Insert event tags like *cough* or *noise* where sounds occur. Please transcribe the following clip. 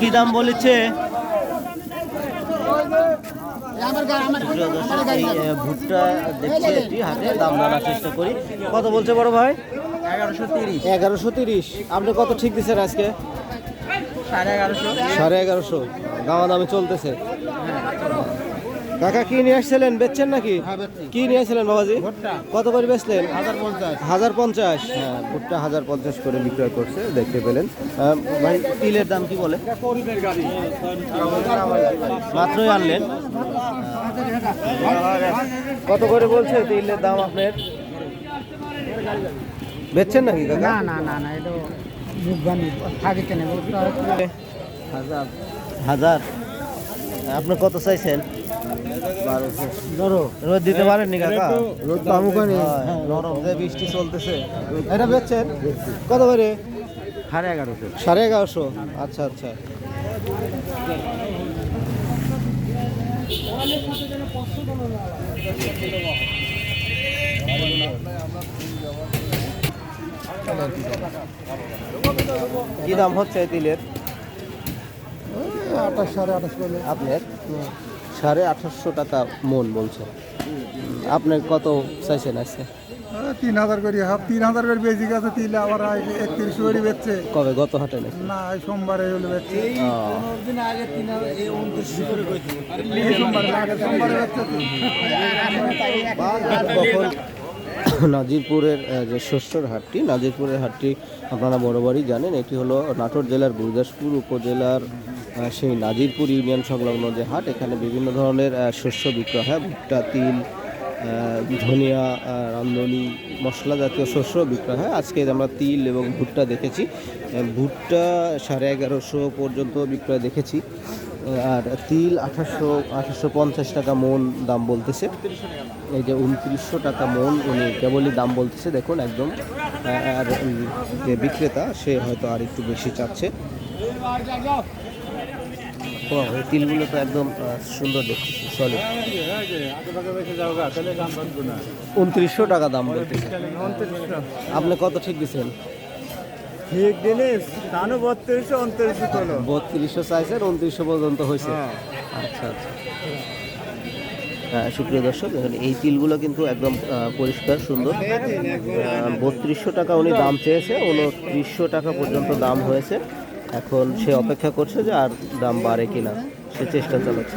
কি দাম বলেছে? ভুট্টা দেখছি একটি হাতে দাম জানার চেষ্টা করি। কত বলছে বড় ভাই? এগারোশো তিরিশ। এগারোশো তিরিশ। আপনি কত ঠিক দিচ্ছেন আজকে? সাড়ে এগারোশো। সাড়ে এগারোশো। দামা দামে চলতেছে। কাকা কি নিয়ে আসছিলেন? বেচছেন নাকি? কি নিয়ে আসছিলেন বাবাজি? কত করে বেচলেন? হাজার পঞ্চাশ। হাজার হ্যাঁ। ভুট্টা হাজার পঞ্চাশ করে বিক্রয় করছে দেখতে পেলেন। ভাই তিলের দাম কি বলে? মাত্রই আনলেন। কত করে বলছে তিলের দাম আপনার? বেচছেন নাকি কাকা? না না না না এটা হাজার হাজার। আপনি কত চাইছেন? রোদ দিতে পারেননি কাকা? রোদ তো আমুক নেই। নরম যে বৃষ্টি চলতেছে। এটা বেচছেন? কত করে? সাড়ে এগারোশো। সাড়ে এগারোশো? আচ্ছা আচ্ছা। কি দাম হচ্ছে এই তিলের? আঠাশ সাড়ে আঠাশ আপনার? সাড়ে আঠাশশো টাকা মন বলছে। আপনি কত চাইছেন আজকে? তিন হাজার করে হাফ তিন হাজার করে বেশি গেছে তিন আবার একত্রিশ করে বেচছে। কবে? গত হাটে না এই সোমবারে হলো বেচছে। সোমবারে সোমবারে বেচছে *laughs* নাজিরপুরের যে শস্যর হাটটি, নাজিরপুরের হাটটি আপনারা বরাবরই জানেন। এটি হলো নাটোর জেলার, গুরুদাসপুর উপজেলার সেই নাজিরপুর ইউনিয়ন সংলগ্ন যে হাট। এখানে বিভিন্ন ধরনের শস্য বিক্রয় হয়। ভুট্টা, তিল ধনিয়া রান্ধনি মশলা জাতীয় শস্য বিক্রয় হয়। আজকে আমরা তিল এবং ভুট্টা দেখেছি। ভুট্টা সাড়ে এগারোশো পর্যন্ত বিক্রয় দেখেছি। আর তিল আঠাশশো আঠাশশো পঞ্চাশ টাকা মন দাম বলতেছে। এই যে উনত্রিশশো টাকা মন উনি কেবলই দাম বলতেছে দেখুন একদম। আর যে বিক্রেতা সে হয়তো আর একটু বেশি চাচ্ছে। তিলগুলো তো একদম সুন্দর দেখতেছি সলিড উনত্রিশশো টাকা দাম বলতেছে। আপনি কত ঠিক দিচ্ছেন ঠিক জিনিস তানু বত্রিশশো উনত্রিশশো হলো বত্রিশশো চাইছেন উনত্রিশশো পর্যন্ত হয়েছে। আচ্ছা আচ্ছা। হ্যাঁ সুপ্রিয় দর্শক দেখুন এই তিলগুলো কিন্তু একদম পরিষ্কার সুন্দর। বত্রিশশো টাকা উনি দাম চেয়েছে উনত্রিশশো টাকা পর্যন্ত দাম হয়েছে। এখন সে অপেক্ষা করছে যে আর দাম বাড়ে কিনা সে চেষ্টা চালাচ্ছে।